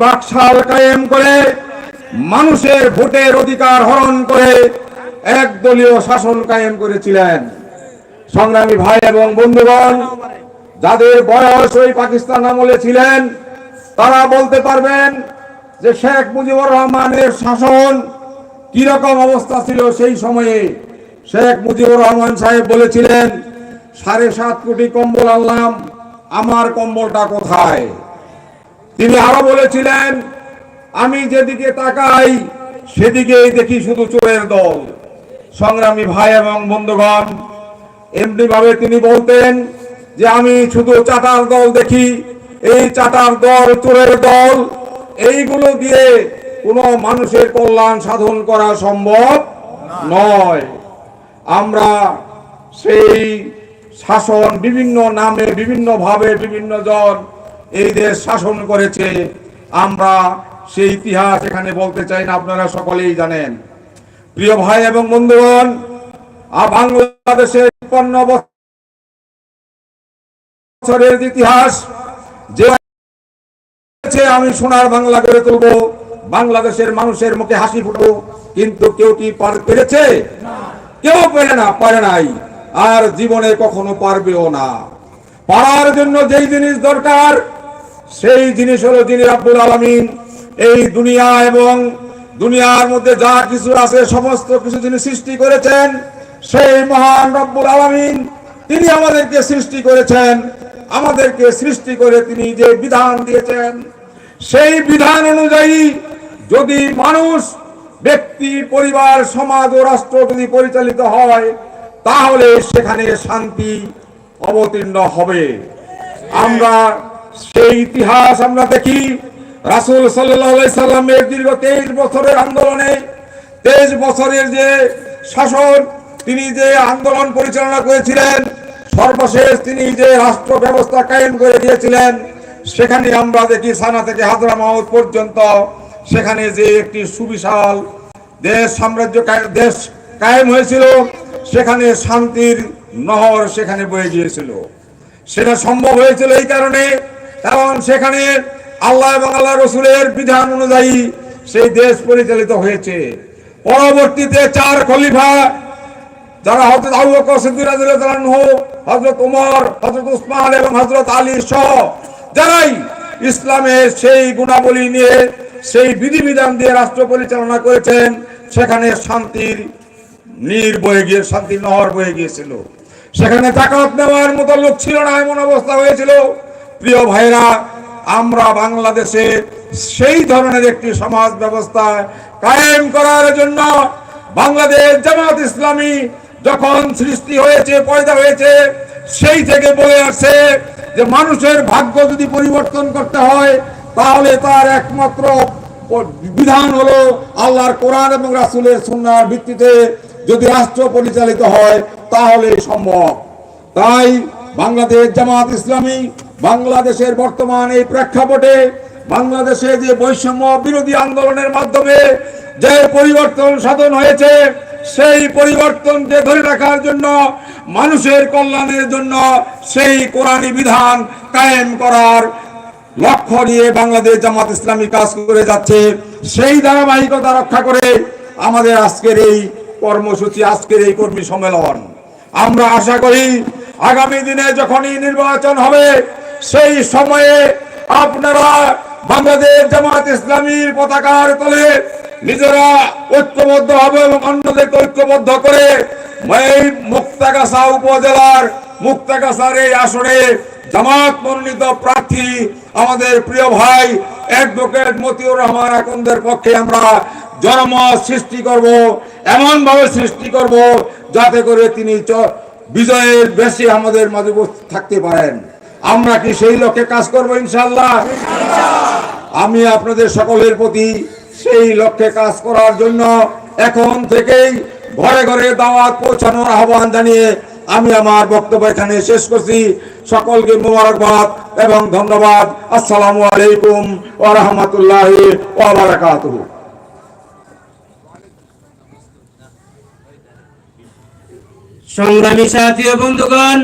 বাকশাল কায়েম করে, মানুষের ভোটের অধিকার হরণ করে একদলীয় শাসন কায়েম করেছিলেন। সংগ্রামী ভাই এবং বন্ধুগণ, যাদের বয়স ওই পাকিস্তান আমলে ছিলেন, তারা বলতে পারবেন যে শেখ মুজিবুর রহমানের শাসন কীরকম অবস্থা ছিল সেই সময়ে। শেখ মুজিবুর রহমান সাহেব বলেছিলেন, সাড়ে সাত কোটি কম্বল আনলাম, আমার কম্বলটা কোথায়? তিনি আরও বলেছিলেন, আমি যেদিকে তাকাই, সেদিকেই দেখি শুধু চোরের দল। সংগ্রামী ভাই এবং বন্ধুগণ এমনি ভাবে তিনি বলতেন যে, আমি শুধু চাটার দল দেখি, এই চাটার দল, চোরের দল, এইগুলো দিয়ে কোনো মানুষের কল্যাণ সাধন করা সম্ভব নয়। আমরা সেই শাসন বিভিন্ন নামে, বিভিন্ন ভাবে, বিভিন্ন জন এই দেশ শাসন করেছে। আমরা সেই ইতিহাস এখানে বলতে চাই না, আপনারা সকলেই জানেন। প্রিয় ভাই এবং বন্ধুগণ বাংলাদেশের তিপ্পান্ন বছরের ইতিহাস যে আমি সোনার বাংলা করে তুলব। বাংলাদেশের মানুষের মুখে হাসি ফুটবো, কিন্তু কেউ কি পার পেরেছে? কেউ পেরে না, পারে নাই। আর জীবনে কখনো পারবেও না। পারার জন্য যেই জিনিস দরকার সেই জিনিস হলো যিনি আব্দুল আলমিন। এই দুনিয়া এবং দুনিয়ার মধ্যে যা কিছু আছে, সমস্ত কিছু যিনি সৃষ্টি করেছেন, সেই মহান রব্বুল আলমিন তিনি আমাদেরকে সৃষ্টি করেছেন। আমাদেরকে সৃষ্টি করে তিনি যে বিধান দিয়েছেন, সেই বিধান অনুযায়ী যদি মানুষ, ব্যক্তি, পরিবার, সমাজ ও রাষ্ট্র যদি পরিচালিত হয়, তাহলে সেখানে শান্তি অবতীর্ণ হবে। আমরা সেই ইতিহাস আমরা দেখি। রাসুল সাল্লামের দীর্ঘ তেইশ বছরের আন্দোলনে, তেইশ বছরের যে শাসন, তিনি যে আন্দোলন পরিচালনা করেছিলেন, সর্বশেষ তিনি যে রাষ্ট্র ব্যবস্থা কায়েম করে দিয়েছিলেন, সেখানে আমরা দেখি সানা থেকে হাজরা মাহমুদ পর্যন্ত সেখানে যে একটি সুবিশাল দেশ সাম্রাজ্য দেশ কায়েম হয়েছিল, সেখানে শান্তির নহর সেখানে বয়ে গিয়েছিল। সেটা সম্ভব হয়েছিল এই কারণে কারণ সেখানে আল্লাহ এবং আল্লাহ রসুলের বিধান অনুযায়ী সেই দেশ পরিচালিত হয়েছে। পরবর্তীতে চার খলিফা, যারা হজরত রাদিয়াল্লাহু আনহু, হযরত উসমান এবং হযরত আলী সহ যারাই ইসলামের সেই গুণাবলী নিয়ে, সেই বিধিবিধান দিয়ে রাষ্ট্র পরিচালনা করেছেন, সেখানে শান্তির নীর বয়ে গিয়ে, শান্তির নহর বয়ে গিয়েছিল। সেখানে জাকাত নেওয়ার মতো লোক ছিল না, এমন অবস্থা হয়েছিল। প্রিয় ভাইরা আমরা বাংলাদেশে সেই ধরনের একটি সমাজ ব্যবস্থা কায়েম করার জন্য বাংলাদেশ জামাত ইসলামী যখন সৃষ্টি হয়েছে, পয়দা হয়েছে, সেই থেকে বলে আসছে যে মানুষের ভাগ্য যদি পরিবর্তন করতে হয়, তাহলে তার একমাত্র বিধান হলো আল্লাহর কোরআন এবং রাসুলের সুন্নাহর ভিত্তিতে যদি রাষ্ট্র পরিচালিত হয় তাহলে সম্ভব। তাই বাংলাদেশ জামাত ইসলামী বাংলাদেশের বর্তমান এই প্রেক্ষাপটে বাংলাদেশে যে বৈষম্য বিরোধী আন্দোলনের মাধ্যমে যে পরিবর্তন সাধন হয়েছে, সেই পরিবর্তনকে ধরে রাখার জন্য, মানুষের কল্যাণের জন্য সেই কোরআনী বিধান কায়েম করার লক্ষ্য নিয়ে বাংলাদেশ জামাত ইসলামী কাজ করে যাচ্ছে। সেই ধারাবাহিকতা রক্ষা করে আমাদের আজকের এই কর্মসূচি, আজকের এই কর্মী সম্মেলন। আমরা আশা করি আগামী দিনে যখনই নির্বাচন হবে সেই সময়ে আপনারা বাংলাদেশ জামাত ইসলামীর পতাকার তলে নিজেরা ঐক্যবদ্ধ হবে এবং অন্যদেরকে ঐক্যবদ্ধ করে এই মুক্তাগাছা উপজেলার মুক্তাগাছার এই আসনে জামাত মনোনীত প্রার্থী আমাদের প্রিয় ভাই অ্যাডভোকেট মতিউর রহমান আকন্দের পক্ষে আমরা জনমত সৃষ্টি করব এমন ভাবে সৃষ্টি করব যাতে করে তিনি বিজয়ের বেশি আমাদের মাঝে থাকতে পারেন। আমরা কি সেই লক্ষ্যে কাজ করব ইনশাল্লাহ আমি আপনাদের সকলের প্রতি সেই লক্ষ্যে কাজ করার জন্য এখন থেকেই ঘরে ঘরে দাওয়াত পৌঁছানোর আহ্বান জানিয়ে আমি আমার বক্তব্য এখানে শেষ করছি। সকলকে মোবারকবাদ এবং ধন্যবাদ। আসসালামু আলাইকুম ওয়া রাহমাতুল্লাহি ওয়া বারাকাতুহু। সংগ্রামী সাথী বন্ধুগণ